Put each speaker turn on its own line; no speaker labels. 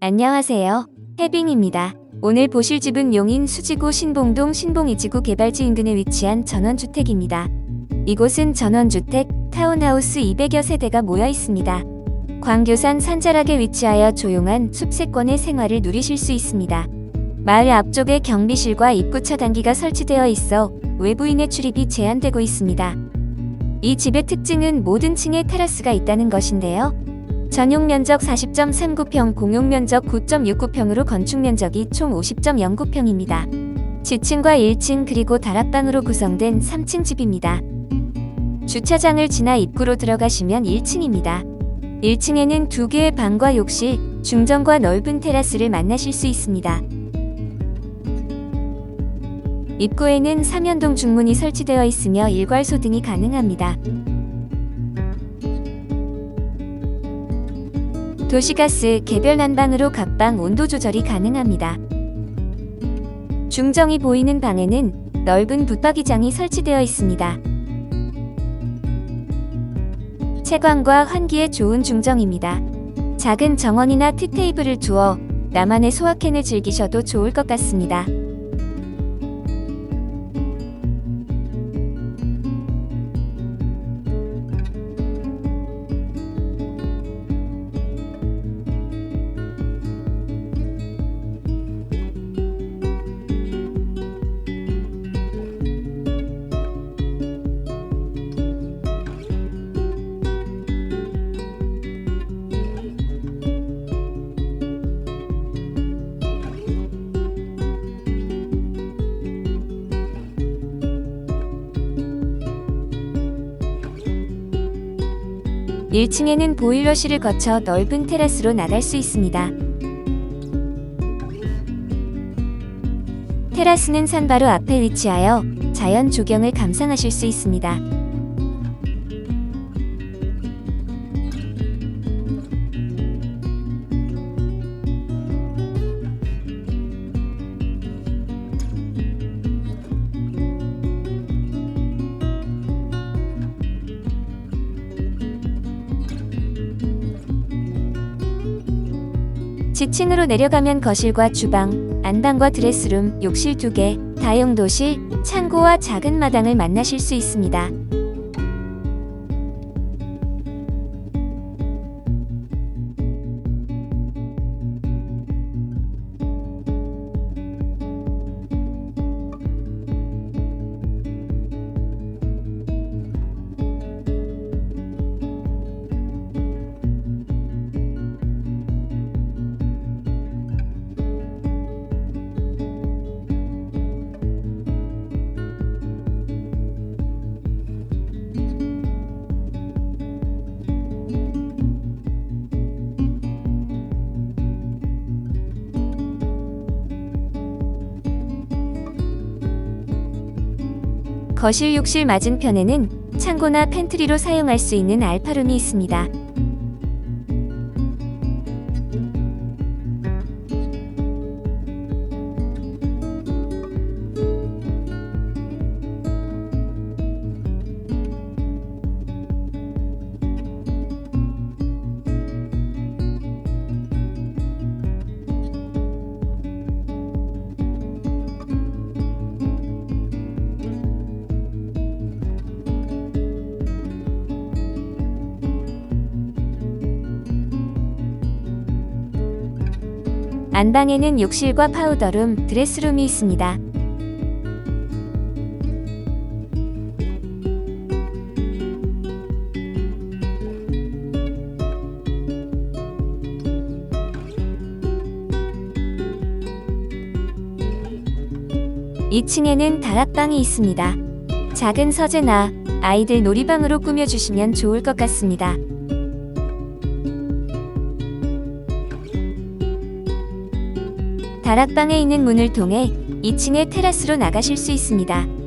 안녕하세요. 해빙입니다. 오늘 보실 집은 용인 수지구 신봉동 신봉이지구 개발지 인근에 위치한 전원주택입니다. 이곳은 전원주택, 타운하우스 200여 세대가 모여 있습니다. 광교산 산자락에 위치하여 조용한 숲세권의 생활을 누리실 수 있습니다. 마을 앞쪽에 경비실과 입구 차 단기가 설치되어 있어 외부인의 출입이 제한되고 있습니다. 이 집의 특징은 모든 층에 테라스가 있다는 것인데요. 전용 면적 40.39평, 공용 면적 9.69평으로 건축 면적이 총 50.09평입니다. 지층과 1층 그리고 다락방으로 구성된 3층 집입니다. 주차장을 지나 입구로 들어가시면 1층입니다. 1층에는 두 개의 방과 욕실, 중정과 넓은 테라스를 만나실 수 있습니다. 입구에는 삼연동 중문이 설치되어 있으며 일괄 소 등이 가능합니다. 도시가스 개별 난방으로 각방 온도 조절이 가능합니다. 중정이 보이는 방에는 넓은 붙박이장이 설치되어 있습니다. 채광과 환기에 좋은 중정입니다. 작은 정원이나 티테이블을 두어 나만의 소확행을 즐기셔도 좋을 것 같습니다. 일층에는 보일러실을 거쳐 넓은 테라스로 나갈 수 있습니다. 테라스는 산 바로 앞에 위치하여 자연 조경을 감상하실 수 있습니다. 지층으로 내려가면 거실과 주방, 안방과 드레스룸, 욕실 2개, 다용도실, 창고와 작은 마당을 만나실 수 있습니다. 거실 욕실 맞은편에는 창고나 팬트리로 사용할 수 있는 알파룸이 있습니다. 안방에는 욕실과 파우더룸, 드레스룸이 있습니다. 이층에는 다락방이 있습니다. 작은 서재나 아이들 놀이방으로 꾸며주시면 좋을 것 같습니다. 다락방에 있는 문을 통해 2층의 테라스로 나가실 수 있습니다.